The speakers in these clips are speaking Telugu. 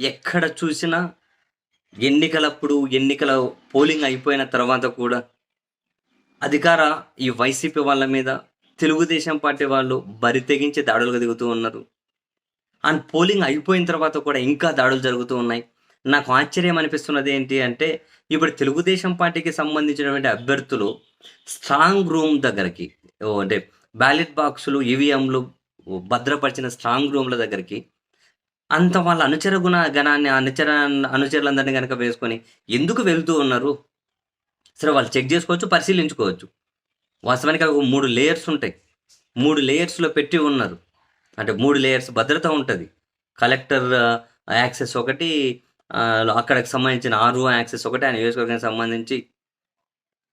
ఎక్కడ చూసినా ఎన్నికలప్పుడు ఎన్నికల పోలింగ్ అయిపోయిన తర్వాత కూడా అధికార ఈ వైసీపీ వాళ్ళ మీద తెలుగుదేశం పార్టీ వాళ్ళు బరి తెగించి దాడులు దిగుతూ ఉన్నారు. అండ్ పోలింగ్ అయిపోయిన తర్వాత కూడా ఇంకా దాడులు జరుగుతూ ఉన్నాయి. నాకు ఆశ్చర్యం అనిపిస్తున్నది ఏంటి అంటే ఇప్పుడు తెలుగుదేశం పార్టీకి సంబంధించినటువంటి అభ్యర్థులు స్ట్రాంగ్ రూమ్ దగ్గరికి అంటే బ్యాలెట్ బాక్సులు ఈవీఎంలు భద్రపరిచిన స్ట్రాంగ్ రూమ్ల దగ్గరికి అంత వాళ్ళ అనుచర గుణ గణాన్ని అనుచర అనుచరులందరినీ కనుక వేసుకొని ఎందుకు వెళ్తూ ఉన్నారు? సరే వాళ్ళు చెక్ చేసుకోవచ్చు పరిశీలించుకోవచ్చు. వాస్తవానికి అవి మూడు లేయర్స్ ఉంటాయి. మూడు లేయర్స్లో పెట్టి ఉన్నారు. అంటే మూడు లేయర్స్ భద్రత ఉంటుంది. కలెక్టర్ యాక్సెస్ ఒకటి అక్కడికి సంబంధించిన ఆర్ఓ యాక్సెస్ ఒకటి ఆ నియోజకవర్గానికి సంబంధించి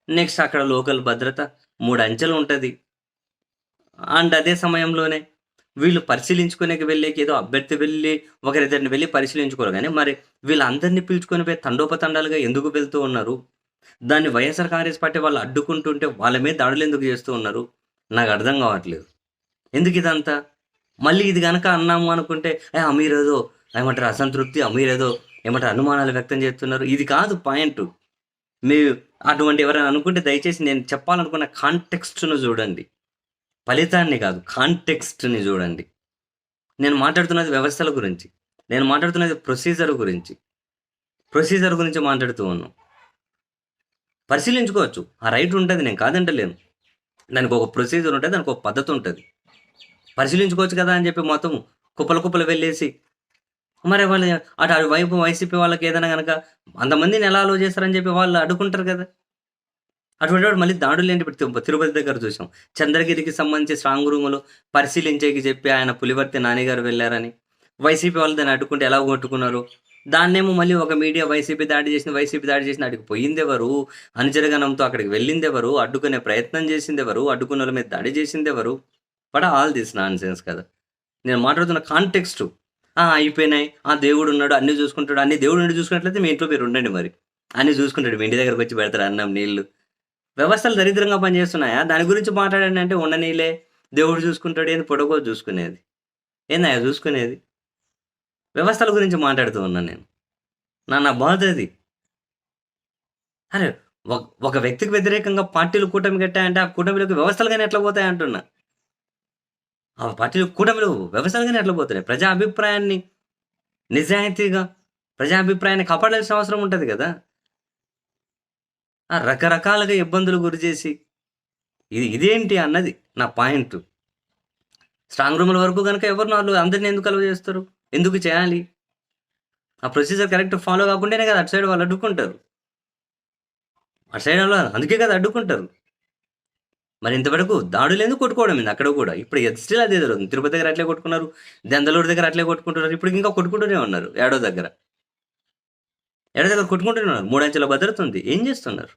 నెక్స్ట్ అక్కడ లోకల్ భద్రత మూడు అంచెలు ఉంటుంది. అండ్ అదే సమయంలోనే వీళ్ళు పరిశీలించుకునేకి వెళ్ళేకి ఏదో అభ్యర్థి వెళ్ళి ఒకరిద్దరిని వెళ్ళి పరిశీలించుకోరు. కానీ మరి వీళ్ళందరినీ పిలుచుకొని పోయి తండోపతండాలుగా ఎందుకు వెళ్తూ ఉన్నారు? దాన్ని వైఎస్ఆర్ కాంగ్రెస్ పార్టీ వాళ్ళు అడ్డుకుంటుంటే వాళ్ళ మీద దాడులు ఎందుకు చేస్తూ ఉన్నారు? నాకు అర్థం కావట్లేదు. ఎందుకు ఇదంతా? మళ్ళీ ఇది కనుక అన్నాము అనుకుంటే "ఏ, అమీరేదో ఏమంటారు అసంతృప్తి అమీరేదో ఏమంటారు అనుమానాలు వ్యక్తం చేస్తున్నారు. ఇది కాదు పాయింట్. మీరు అటువంటి ఎవరైనా అనుకుంటే దయచేసి నేను చెప్పాలనుకున్న కాంటెక్స్ట్ను చూడండి. ఫలితాన్ని కాదు కాంటెక్స్ట్ని చూడండి. నేను మాట్లాడుతున్నది వ్యవస్థల గురించి నేను మాట్లాడుతున్నది ప్రొసీజర్ గురించి. ప్రొసీజర్ గురించి మాట్లాడుతూ ఉన్నాం. పరిశీలించుకోవచ్చు. ఆ రైట్ ఉంటుంది నేను కాదంటలేను. దానికి ఒక ప్రొసీజర్ ఉంటుంది దానికి ఒక పద్ధతి ఉంటుంది. పరిశీలించుకోవచ్చు కదా అని చెప్పి మొత్తం కుప్పల కుప్పలు వెళ్ళేసి మరి వాళ్ళు అటు అటు వైపు వైసీపీ వాళ్ళకి ఏదైనా కనుక అంతమందిని ఎలా అలో చేస్తారని చెప్పి వాళ్ళు అడుగుంటారు కదా. అటువంటి వాడు మళ్ళీ దాడులు ఏంటి ఇప్పుడు తిరుపతి దగ్గర చూసాం. చంద్రగిరికి సంబంధించి స్ట్రాంగ్ రూములు పరిశీలించేకి చెప్పి ఆయన పులివర్తి నాన్నగారు వెళ్ళారని. వైసీపీ వాళ్ళు దాన్ని అడ్డుకుంటే ఎలా కొట్టుకున్నారు? దాన్నేమో మళ్ళీ ఒక మీడియా వైసీపీ దాడి చేసింది వైసీపీ దాడి చేసిన అడిగి పోయింది ఎవరు అనుచరగణంతో అక్కడికి వెళ్ళిందెవరు? అడ్డుకునే ప్రయత్నం చేసిందెవరు? అడ్డుకున్న వాళ్ళ మీద దాడి చేసిందెవరు? But all this nonsense కదా? నేను మాట్లాడుతున్న కాంటెక్స్ట్ అయిపోయినాయి. ఆ దేవుడు ఉన్నాడు అన్ని చూసుకుంటాడు. అన్ని దేవుడు నుండి చూసుకున్నట్లయితే మీ ఇంట్లో మీరు ఉండండి మరి. అన్ని చూసుకుంటాడు మీ ఇంటి దగ్గరకు వచ్చి పెడతారు అన్నం నీళ్ళు వ్యవస్థలు దరిద్రంగా పనిచేస్తున్నాయా? దాని గురించి మాట్లాడండి అంటే ఉండనీలే దేవుడు చూసుకుంటాడు ఏంది? పొడగో చూసుకునేది. ఏందయ్యా చూసుకునేది? వ్యవస్థల గురించి మాట్లాడుతూ ఉన్నాను నేను. నా నా బాధ అది. అరే ఒక- ఒక వ్యక్తికి వ్యతిరేకంగా పార్టీలు కూటమి కట్టాయంటే ఆ కూటమిలోకి వ్యవస్థలుగానే ఎట్లా పోతాయి అంటున్నా? ఆ పార్టీలు కూటమిలు వ్యవస్థలుగానే ఎట్లా పోతున్నాయి ప్రజా అభిప్రాయాన్ని నిజాయితీగా ప్రజా అభిప్రాయాన్ని కాపాడాల్సిన అవసరం ఉంటుంది కదా? రకరకాలుగా ఇబ్బందులు గురి చేసి ఇది ఇదేంటి అన్నది నా పాయింట్. స్ట్రాంగ్ రూముల వరకు కనుక ఎవరు వాళ్ళు అందరిని ఎందుకు అలవ చేస్తారు? ఎందుకు చేయాలి? ఆ ప్రొసీజర్ కరెక్ట్ ఫాలో కాకుండానే కదా అటు సైడ్ వాళ్ళు అడ్డుకుంటారు. అటు సైడ్ వాళ్ళు అందుకే కదా అడ్డుకుంటారు. మరి ఇంతవరకు దాడులు ఎందుకు కొట్టుకోవడం ఇది అక్కడ కూడా? ఇప్పుడు స్టిల్ అదే జరుగుతుంది. తిరుపతి దగ్గర అట్లే కొట్టుకున్నారు దెందలూరు దగ్గర అట్లే కొట్టుకుంటున్నారు ఇప్పుడు ఇంకా కొట్టుకుంటూనే ఉన్నారు ఏడో దగ్గర. ఎడతెగ కొట్టుకుంటున్నారు మూడంచెల భద్రత ఉంది. ఏం చేస్తున్నారు?